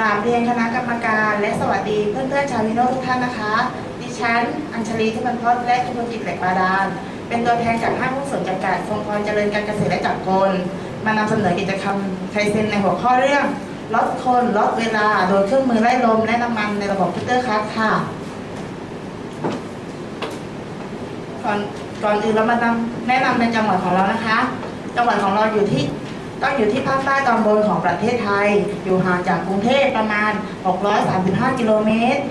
กราบเรียนคณะกรรมการ และสวัสดีเพื่อนๆชาววิโนทุกท่านนะคะ ดิฉัน อัญชลีที่บรรพตและธุรกิจเหลกบาดาล เป็นตัวแทนจากห้างหุ้นส่วนจำกัดทรงพรเจริญการเกษตรและจักรกล มานำเสนอกิจกรรมไทเซนในหัวข้อเรื่องลดคนลดเวลาโดยเครื่องมือไล่ลมและน้ำมันในระบบพิเตอร์คัสค่ะก่อนก่อนอื่นเรามานำแนะนำในจังหวัดของเรานะคะ จังหวัดของเราอยู่ที่ ต้องอยู่ที่ภาคใต้ตอนบนของประเทศไทย อยู่ห่างจากกรุงเทพประมาณ 635 กิโลเมตร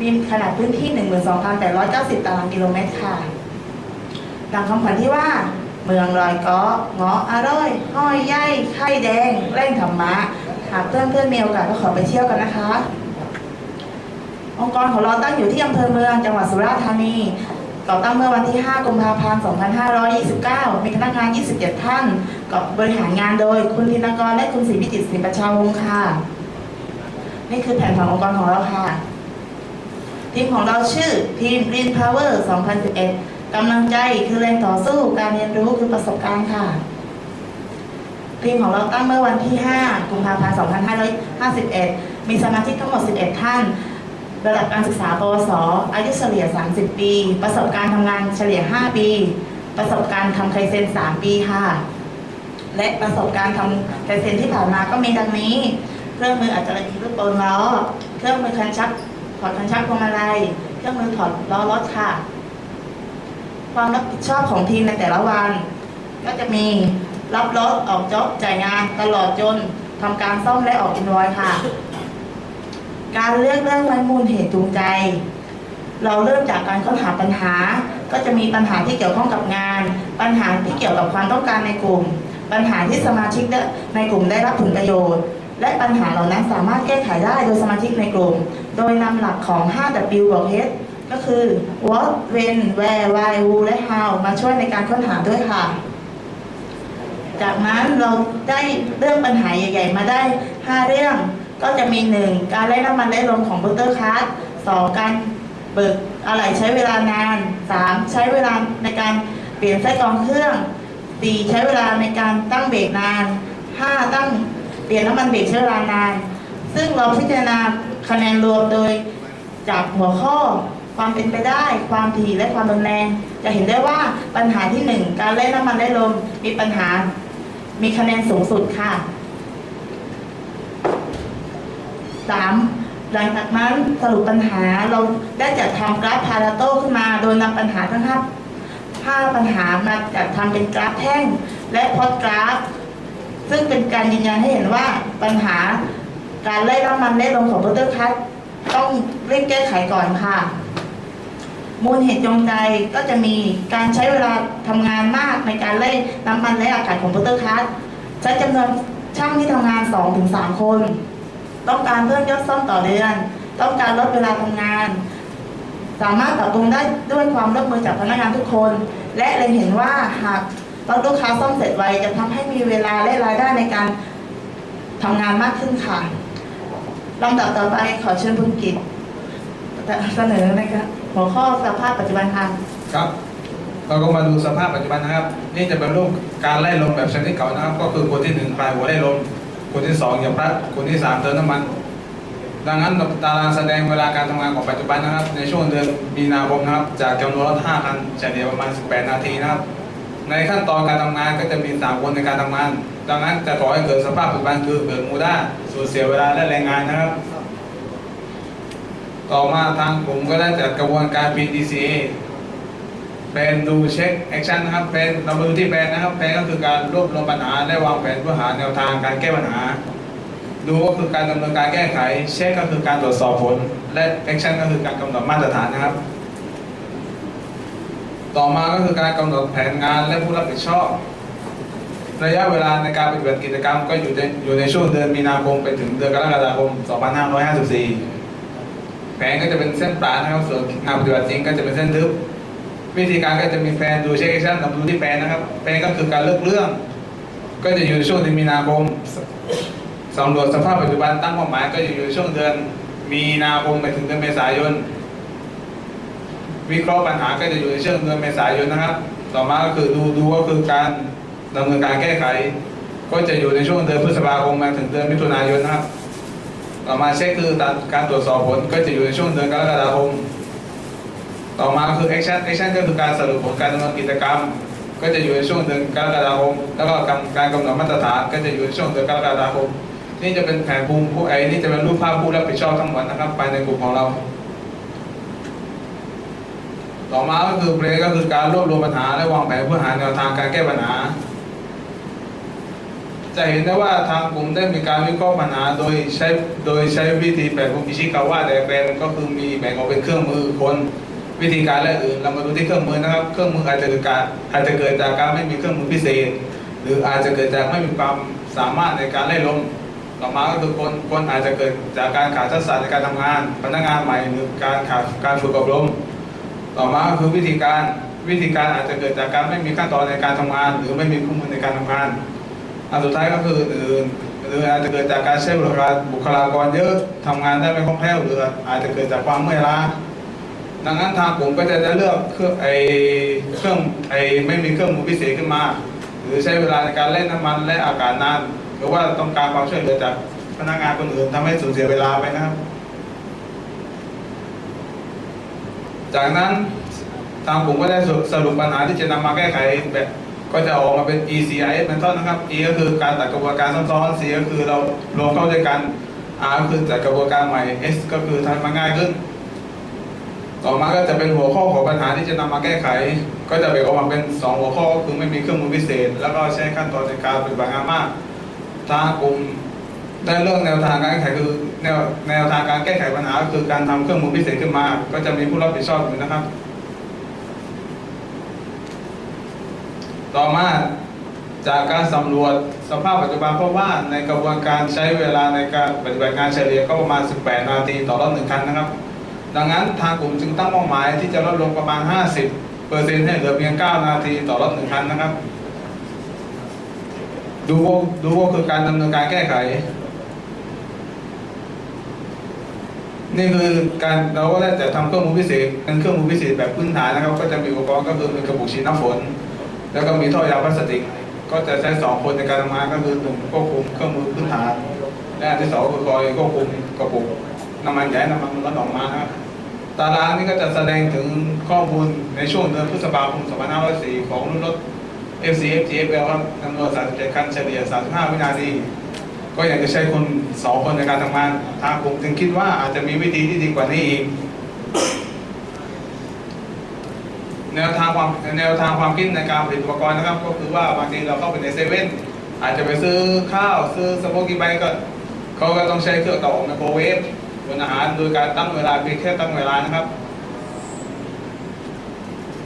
มีขนาดพื้นที่ 12,890 ตารางกิโลเมตรค่ะดังคำขวัญที่ว่า เมืองลอยกาะเงาะอร่อย ห้อยใยไข่แดงแร่งธรรมะ หากเพื่อนเพื่อนมีโอกาสก็ขอไปเที่ยวกันนะคะ องค์กรของเราตั้งอยู่ที่อำเภอเมืองจังหวัดสุราษฎร์ธานี ก่อตั้งเมื่อวันที่ 5 กุมภาพันธ์ 2529 มีพนักงาน 27 ท่านกับบริหารงานโดย คุณธินกรและคุณศรีวิจิตรศรีประชาวงศ์ค่ะ นี่คือแผนผังองค์กรของเราค่ะ ทีมของเราชื่อทีม Green Power 2011 กำลังใจคือแรงต่อสู้ การเรียนรู้คือประสบการณ์ค่ะ ทีมของเราตั้งเมื่อวันที่ 5 กุมภาพันธ์ 2551 มีสมาชิกทั้งหมด 11 ท่าน ระดับการศึกษาปวส อายุเฉลี่ย 30 ปี ประสบการณ์ทำงานเฉลี่ย 5 ปี ประสบการณ์ทำไคเซน 3 ปีค่ะ และประสบการณ์ทำไคเซนที่ผ่านมาก็มีดังนี้ เครื่องมืออัจฉริยลูกโป่งล้อ เครื่องมือคันชัก ถอดคันชักพวงมาลัย เครื่องมือถอดล้อรถค่ะ ความรับผิดชอบของทีมในแต่ละวัน ก็จะมีรับรถออกจ็อบจ่ายงานตลอดจนทำการซ่อมและออกอินวอยค่ะ การเลือกเรื่องไว้มูลเหตุจูงใจ เราเริ่มจากการค้นหาปัญหา ก็จะมีปัญหาที่เกี่ยวข้องกับงาน ปัญหาที่เกี่ยวกับความต้องการในกลุ่ม ปัญหาที่สมาชิกในกลุ่มได้รับผลประโยชน์ และปัญหาเหล่านั้นสามารถแก้ไขได้โดยสมาชิกในกลุ่ม โดยนำหลักของ 5W บวก H ก็คือ what when where why who และ how มาช่วยในการค้นหาด้วยค่ะ จากนั้นเราได้เรื่องปัญหาใหญ่ ๆ มาได้ 5 เรื่อง ก็จะมี 1. การไล่น้ำมันไล่ลมของบูเตอร์คัส 2. การเบิกอะไหล่ใช้เวลานาน 3. ใช้เวลาในการเปลี่ยนไส้กรองเครื่อง 4. ใช้เวลาในการตั้งเบรกนาน 5. ตั้งเปลี่ยนน้ำมันเบรกใช้เวลานาน ซึ่งเราพิจารณาคะแนนรวมโดยจากหัวข้อความเป็นไปได้ ความถี่และความรุนแรง จะเห็นได้ว่าปัญหาที่ 1 การเล่นน้ำมันไล่ลมมีปัญหา มีคะแนนสูงสุดค่ะ สามหลังจากนั้นสรุปปัญหาเราได้จัดทำกราฟพาราโต้ขึ้นมา โดยนำปัญหาทั้งห้าปัญหามาจัดทำเป็นกราฟแท่ง และพอดกราฟ ซึ่งเป็นการยืนยันให้เห็นว่าปัญหาการไล่น้ำมันไล่ลงของบูเตอร์คัสต้องเร่งแก้ไขก่อนค่ะ มูลเหตุจงใจก็จะมีการใช้เวลาทำงานมากในการไล่น้ำมันและอากาศของบูเตอร์คัสใช้จำนวนช่างที่ทำงาน 2-3 คน ต้องการเพิ่มยอดซ่อมต่อเดือน ต้องการลดเวลาทำงาน สามารถปรับปรุงได้ด้วยความร่วมมือจากพนักงานทุกคน และเล็งเห็นว่าหากรถลูกค้าซ่อมเสร็จไวจะทำให้มีเวลาและรายได้ในการทำงานมากขึ้นค่ะลำดับต่อไปขอเชิญคุณกิตเสนอนะคะหัวข้อสภาพปัจจุบันค่ะครับเราก็มาดูสภาพปัจจุบันนะครับ นี่จะเป็นรูปการไล่ลมแบบชนิดเก่านะครับ ก็คือคนที่หนึ่งปลายหัวไล่ลม คนที่สองเหยียบพลัดคนที่สามเติมน้ำมัน ดังนั้นตารางแสดงเวลาการทำงานของปัจจุบันนะครับ ในช่วงเดือนมีนาคมนะครับ จากจำนวนรถ5คันเฉลี่ยประมาณ 18 นาทีนะครับ ในขั้นตอนการทำงานก็จะมี3คนในการทำงาน ดังนั้นจะก่อให้เกิดสภาพปัจจุบันคือเกิดมูด้าสูญเสียเวลาและแรงงานนะครับต่อมาทางผมก็ได้จัดกระบวนการ PDCA เป็นดูเช็คแอคชั่นนะครับเป็นเรามาดูที่แปนนะครับแปนก็คือการรวบรวมปัญหาและวางแผนเพื่อหาแนวทางการแก้ปัญหา ดูก็คือการดำเนินการแก้ไข เช็คก็คือการตรวจสอบผล และแอคชั่นก็คือการกำหนดมาตรฐานนะครับ ต่อมาก็คือการกำหนดแผนงานและผู้รับผิดชอบ ระยะเวลาในการปฏิบัติกิจกรรมก็อยู่ในอยู่ในช่วงเดือนมีนาคมไปถึงเดือนกรกฎาคม 2554 แผนก็จะเป็นเส้นปลานะครับส่วนงานปฏิบัติจริงก็จะเป็นเส้นทึบ วิธีการก็จะมีแฟนดูเช็คชั่นกับดูที่แฟนนะครับ แฟนก็คือการเลือกเรื่อง ก็จะอยู่ในช่วงเดือนมีนาคมสำรวจสภาพปัจจุบันตั้งเป้าหมายก็จะอยู่ในช่วงเดือนมีนาคมไปถึงเดือนเมษายน วิเคราะห์ปัญหาก็จะอยู่ในช่วงเดือนเมษายนนะครับ ต่อมาก็คือดูดูก็คือการดำเนินการแก้ไข ก็จะอยู่ในช่วงเดือนพฤษภาคมมาถึงเดือนมิถุนายนนะครับ ต่อมาเช็คคือการตรวจสอบผลก็จะอยู่ในช่วงเดือนกรกฎาคม ต่อมาคือ action action ก็คือการสรุปผลการดำเนินกิจกรรม ก็จะอยู่ในช่วงเดือนกรกฎาคมแล้วก็การกำหนดมาตรฐานก็จะอยู่ในช่วงเดือนกรกฎาคมนี่จะเป็นแผนภูมิผู้ไอ้นี่จะเป็นรูปภาพผู้รับผิดชอบทั้งหมดนะครับภายในกลุ่มของเรา ต่อมาก็คือเพลก็คือการรวบรวมปัญหาและวางแผนเพื่อหาแนวทางการแก้ปัญหา จะเห็นได้ว่าทางกลุ่มได้มีการวิเคราะห์ปัญหาโดยใช้โดยใช้วิธีแบ่งภูมิชิกาวะแต่แปลงก็คือมีแบ่งออกเป็นเครื่องมือคน วิธีการและอื่น เรามาดูที่เครื่องมือนะครับ เครื่องมืออาจจะเกิดการอาจจะเกิดจากการไม่มีเครื่องมือพิเศษ หรืออาจจะเกิดจากไม่มีความสามารถในการไล่ลมต่อมาก็คือคนคนอาจจะเกิดจากการขาดทักษะในการทำงาน พนักงานใหม่หรือการขาดการฝึกอบรม ต่อมาก็คือวิธีการวิธีการอาจจะเกิดจากการไม่มีขั้นตอนในการทำงาน หรือไม่มีเครื่อมือในการทำงาน อันสุดท้ายก็คืออื่นหรืออาจจะเกิดจากการใช้บุคลาบุคลากรเยอะทำงานได้ไม่คล่องแคล่วหรืออาจจะเกิดจากความเมื่อยล้า ดังนั้นทางผมก็จะได้เลือกเครื่องไอเครื่องไอไม่มีเครื่องมือพิเศษขึ้นมา หรือใช้เวลาในการเล่นน้ำมันและอากาศนานหรือว่าต้องการความช่วยเหลือจากพนักงานคนอื่นทำให้สูญเสียเวลาไปนะครับ จากนั้นทางผมก็ได้สรุปปัญหาที่จะนำมาแก้ไขแบบก็จะออกมาเป็น ECIS เป็นต้นนะครับ E ก็คือการตัดกระบวนการซ้ำซ้อน C ก็คือเรารวมเข้าด้วยกัน R ก็คือจัดกระบวนการใหม่ S ก็คือทำมันง่ายขึ้น ต่อมาก็จะเป็นหัวข้อของปัญหาที่จะนำมาแก้ไข ก็จะแบ่งออกมาเป็น 2 หัวข้อคือไม่มีเครื่องมือพิเศษ แล้วก็ใช้ขั้นตอนในการปฏิบัติงานมากทางกลุ่มได้เรื่องแนวทางการแก้ไขคือแนวแนวทางการแก้ไขปัญหาคือการทำเครื่องมือพิเศษขึ้นมา ก็จะมีผู้รับผิดชอบอยู่นะครับ ต่อมาจากการสำรวจสภาพปัจจุบันพราะว่าในกระบวนการใช้เวลาในการปฏิบัติงานเฉลี่ยก็ประมาณ 18 นาทีต่อรอบหนึ่งคันนะครับ ดังนั้นทางกลุ่มจึงตั้งเป้าหมายที่จะลดลงประมาณ 50เปอร์เซ็นต์ให้เหลือเพียง 9 นาทีต่อรอบหนึ่งคันนะครับ ดูโวดูโวคือการดำเนินการแก้ไข นี่คือการเราก็ได้แต่ทำเครื่องมือพิเศษเป็นเครื่องมือพิเศษแบบพื้นฐานนะครับ ก็จะมีอุปกรณ์ก็คือมีกระปุกฉีดน้ำฝน แล้วก็มีท่อยางพลาสติก ก็จะใช้สองคนในการทำงานก็คือหนึ่งควบคุมเครื่องมือพื้นฐานและอันที่สองคือคอยควบคุมกระปุก น้ำมันใหญ่น้ำมันร้อนออกมาครับตารางนี้ก็จะแสดงถึงข้อมูลในช่วงเดือนพฤษภาคม2504ของรุ่นรถ FC FGFL ครับจำนวน37คันเฉลี่ย 35 วินาที ก็อยากจะใช้คนสองคนในการทำงานทางผมจึงคิดว่าอาจจะมีวิธีที่ดีกว่านี้อีก แนวทางความแนวทางความคิดในการผลิตอุปกรณ์นะครับ ก็คือว่าบางทีเราเข้าไปในเซเว่นอาจจะไปซื้อข้าวซื้อสโมกี้ไบก็เขาก็ต้องใช้เครื่องเตาอบไมโครเวฟ บนอาหารโดยการตั้งเวลาเพียงแค่ตั้งเวลานะครับ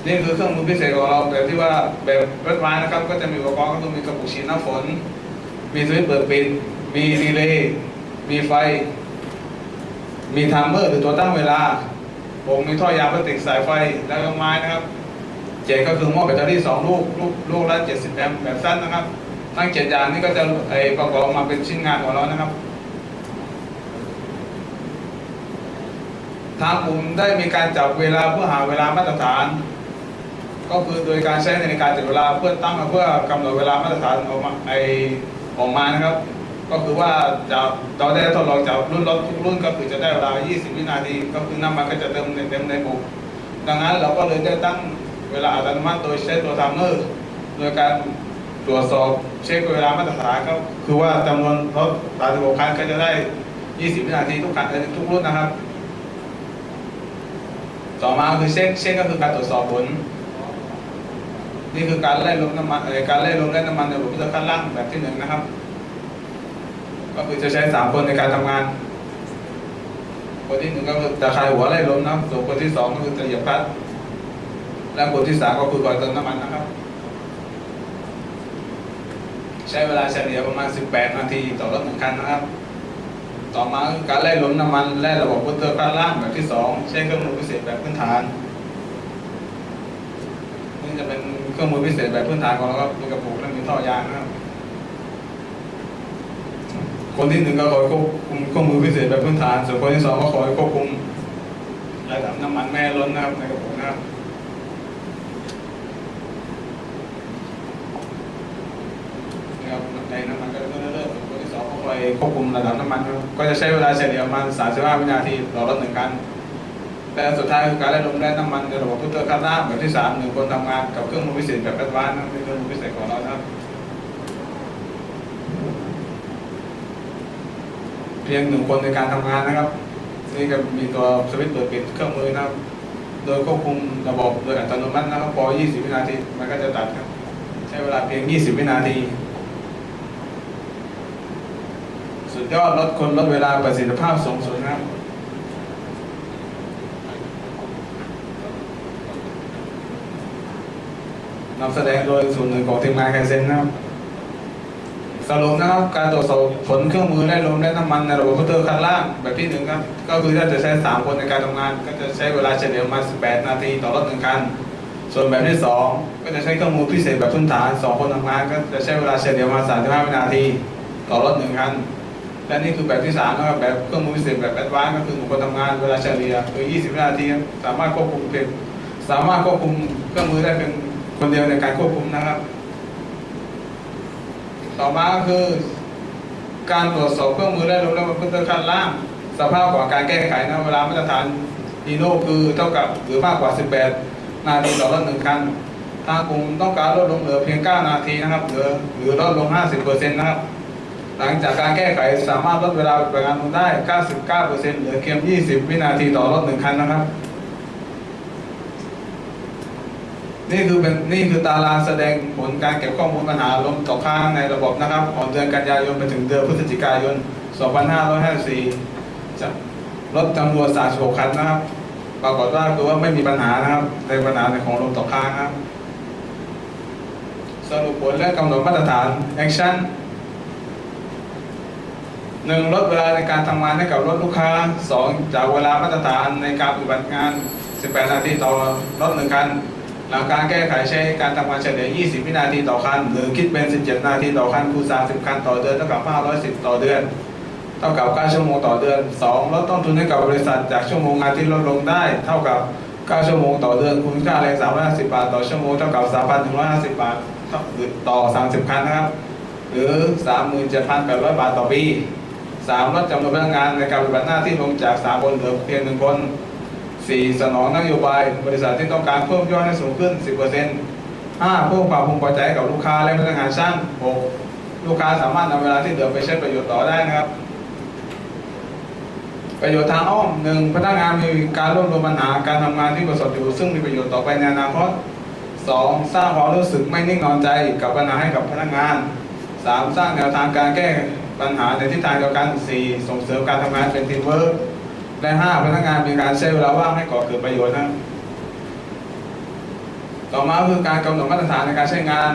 นี่คือเครื่องมือพิเศษของเราแบบที่ว่าแบบรถไม้นะครับ ก็จะมีอุปกรณ์ก็คือมีกระปุกฉีดน้ำฝน มีสวิตช์เปิดปิด มีรีเลย์ มีไฟ มีไทม์เมอร์หรือตัวตั้งเวลาผมมีท่อยางพลาสติกสายไฟแล้วก็ไม้นะครับเจ็ดก็คือหม้อแบตเตอรี่สองลูกลูกลูกละ70แอมป์แบบสั้นนะครับ ทั้งเจ็ดอย่างนี้ก็จะไอประกอบมาเป็นชิ้นงานของเรานะครับ ทางกลุ่มได้มีการจับเวลาเพื่อหาเวลามาตรฐาน ก็คือโดยการใช้ในการจับเวลาเพื่อตั้งเพื่อกำหนดเวลามาตรฐานออกมาไอออกมานะครับ ก็คือว่าจะเราได้ทดลองจากรุ่นรถทุกรุ่นก็คือจะได้เวลา 20 วินาที ก็คือน้ำมันก็จะเติมในเต็มในบุกดังนั้นเราก็เลยได้ตั้งเวลาอัตโนมัติโดยใช้ตัวไทม์เมอร์โดยการตรวจสอบเช็คเวลามาตรฐานก็คือว่าจำนวนรถ36คันก็จะได้ 20 วินาทีทุกคันทุกรุ่นนะครับ ต่อมาคือเช็คเช็คก็คือการตรวจสอบผล นี่คือการไล่ลมน้ำมันการไล่ลมและน้ำมันในระบบพิจารณาล่างแบบที่หนึ่งนะครับ ก็คือจะใช้สามคนในการทำงานคนที่หนึ่งก็คือตะคายหัวไล่ลมนะครับส่วนคนที่สองก็คือจะเหยียบคลัตช์และคนที่สามก็คือคอยเติมน้ำมันนะครับ ใช้เวลาเฉลี่ยประมาณ 18 นาทีต่อรถหนึ่งคันนะครับ ต่อมาการไล่ลมน้ำมันและระบบพุทเตอร์ด้านล่างแบบที่สองใช้เครื่องมือพิเศษแบบพื้นฐานนี่จะเป็นเครื่องมือพิเศษแบบพื้นฐานของเราครับมีกระปุกและมีท่อยางนะครับคนที่หนึ่งก็คอยควบคุมเครื่องมือพิเศษแบบพื้นฐาน ส่วนคนที่สองก็คอยควบคุมระดับน้ำมันแม่ล้นนะครับในกระปุกนะครับ นี่ ควนควบคุมระดับน้ำมัน ก็จะใช้เวลาเฉลี่ยประมาณ 35 วินาทีต่อรถหนึ่งคันและสุดท้ายคือการไล่ลมแร่น้ำมันในระบบพุทเตอร์คัดล่าแบบที่สามหนึ่งคนทำงานกับเครื่องมือพิเศษแบบแอดวานซ์เป็นเครื่องมือพิเศษของเราครับ เพียงหนึ่งคนในการทำงานนะครับ นี่ก็มีตัวสวิตช์เปิดปิดเครื่องมือนะครับ โดยควบคุมระบบโดยอัตโนมัตินะครับพอ 20 วินาทีมันก็จะตัดครับ ใช้เวลาเพียง 20 วินาที สุ ดยอดลดคนลดเวลาประสิทธิภาพสูงสุดนะครับนำแสดงโดยส่วนหนึ่งของทีมงานไคเซนนะครับสรุปนะครับการตรวจสอบผลเครื่องมือและลมและน้ำมันในระบบคอมพิวเตอร์ขั้นล่างแบบที่หนึ่งครับก็คือถ้าจะใช้ 3 คนในการทำงาน ก็จะใช้เวลาเฉลี่ยประมาณ18 นาทีต่อรถหนึ่งคัน ส่วนแบบที่ 2 ก็จะใช้เครื่องมือพิเศษแบบพื้นฐาน 2 คนทำงาน ก็จะใช้เวลาเฉลี่ยประมาณ35วินาที ต่อรถหนึ่งคัน และนี่คือแบบที่3นะครับแบบเครื่องมือพิเศษแบบแอดวานซ์ก็คือหนึ่งคนทำงานเวลาเฉลี่ยคือ 20 วินาทีสามารถควบคุมเป็นสามารถควบคุมเครื่องมือได้เป็นคนเดียวในการควบคุมนะครับ ต่อมาก็คือ การตรวจสอบเครื่องมือและลงและบันทึกขั้นล่าง สภาพของการแก้ไขนะเวลามาตรฐานอีโนคือเท่ากับหรือมากกว่า 18 นาทีต่อรถหนึ่งคันทางกลุ่มต้องการลดลงเหลือเพียง 9 นาทีนะครับเหลือหรือลดลง 50%นะครับ หลังจากการแก้ไขสามารถลดเวลาปฏิบัติงานลงได้ 99%เหลือเพียง20 วินาทีต่อรถหนึ่งคันนะครับ นี่คือเป็นนี่คือตารางแสดงผลการเก็บข้อมูลปัญหาลมตกค้างในระบบนะครับของเดือนกันยายนไปถึงเดือนพฤศจิกายน 2554จะลดจำนวน36คันนะครับ ปรากฏว่าคือว่าไม่มีปัญหานะครับในปัญหาในของลมตกค้างครับ สรุปผลและกำหนดมาตรฐาน Action หนึ่งลดเวลาในการทำงานให้กับรถลูกค้าสองจากเวลามาตรฐานในการปฏิบัติงาน 18 นาทีต่อรถหนึ่งคัน หลังการแก้ไขใช้การทำงานเฉลี่ย 20 วินาทีต่อคัน หรือคิดเป็น 17 นาทีต่อคันคูณ 30 คันต่อเดือนเท่ากับ 510 ต่อเดือน เท่ากับ 9 ชั่วโมงต่อเดือน 2 ลดต้นทุนให้กับบริษัทจากชั่วโมงงานที่ลดลงได้ เท่ากับ 9 ชั่วโมงต่อเดือนคูณค่าแรง350 บาทต่อชั่วโมงเท่ากับ 3,150 บาทต่อ 30 คันนะครับ หรือ 37,800 บาทต่อปี 3ลดจำนวนพนักงานในการปฏิบัติหน้าที่ลงจาก3คนเหลือเพียง1คน 4. สนองนโยบายบริษัทที่ต้องการเพิ่มยอดให้สูงขึ้น 10% 5. เพิ่มความพึงพอใจกับลูกค้าและพนักงานช่าง 6. ลูกค้าสามารถนำเวลาที่เหลือไปใช้ประโยชน์ต่อได้นะครับ ประโยชน์ทางอ้อมหนึ่งพนักงานมีการรวบรวมปัญหาการทำงานที่ประสบอยู่ ซึ่งมีประโยชน์ต่อไปในอนาคต 2. สร้างความรู้สึกไม่นิ่งนอนใจกับปัญหาให้กับพนักงาน 3. สร้างแนวทางการแก้ ปัญหาในทิศทางเดียวกัน 4. ส่งเสริมการทำงานเป็นทีมเวิร์กและ 5. พนักงานมีการใช้เวลาว่างให้ก่อเกิดประโยชน์นะต่อมาคือการกำหนดมาตรฐานในการใช้งาน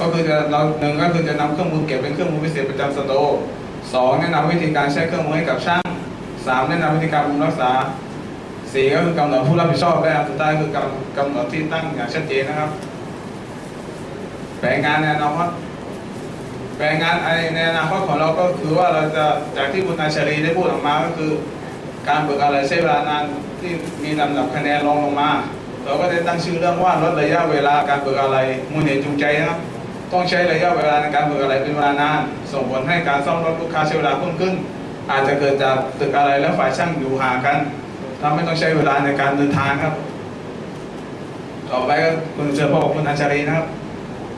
ก็คือจะเราหนึ่งก็คือจะนำเครื่องมือเก็บเป็นเครื่องมือพิเศษประจำสโตร์สองแนะนำวิธีการใช้เครื่องมือให้กับช่างสามแนะนำวิธีการบำรุงรักษาสี่ก็คือกำหนดผู้รับผิดชอบและสุดท้ายคือกำกำหนดที่ตั้งอย่างชัดเจนนะครับ แผนงานในอนาคต แผนงานในอนาคตของเราก็คือว่าเราจะจากที่คุณอาชรีได้พูดออกมาก็คือ การเบิกอะไรใช้เวลานานที่มีลำดับคะแนนรองลงมา เราก็ได้ตั้งชื่อเรื่องว่าลดระยะเวลาการเบิกอะไรมูลเหตุจูงใจนะครับต้องใช้ระยะเวลาในการเบิกอะไรเป็นเวลานาน ส่งผลให้การซ่อมรถลูกค้าใช้เวลาเพิ่มขึ้น อาจจะเกิดจากตึกอะไรและฝ่ายช่างอยู่ห่างกันทำให้ต้องใช้เวลาในการเดินทางครับ ต่อไปก็คุณเชิญพ่อของคุณอาชรีนะครับ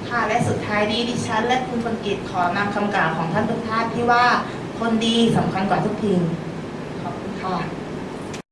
ค่ะและสุดท้ายนี้ดิฉัน และคุณคนกิจขอนำคำกล่าวของท่านทุกท่านที่ว่าคนดีสำคัญกว่าทุกทิ้งขอบคุณค่ะ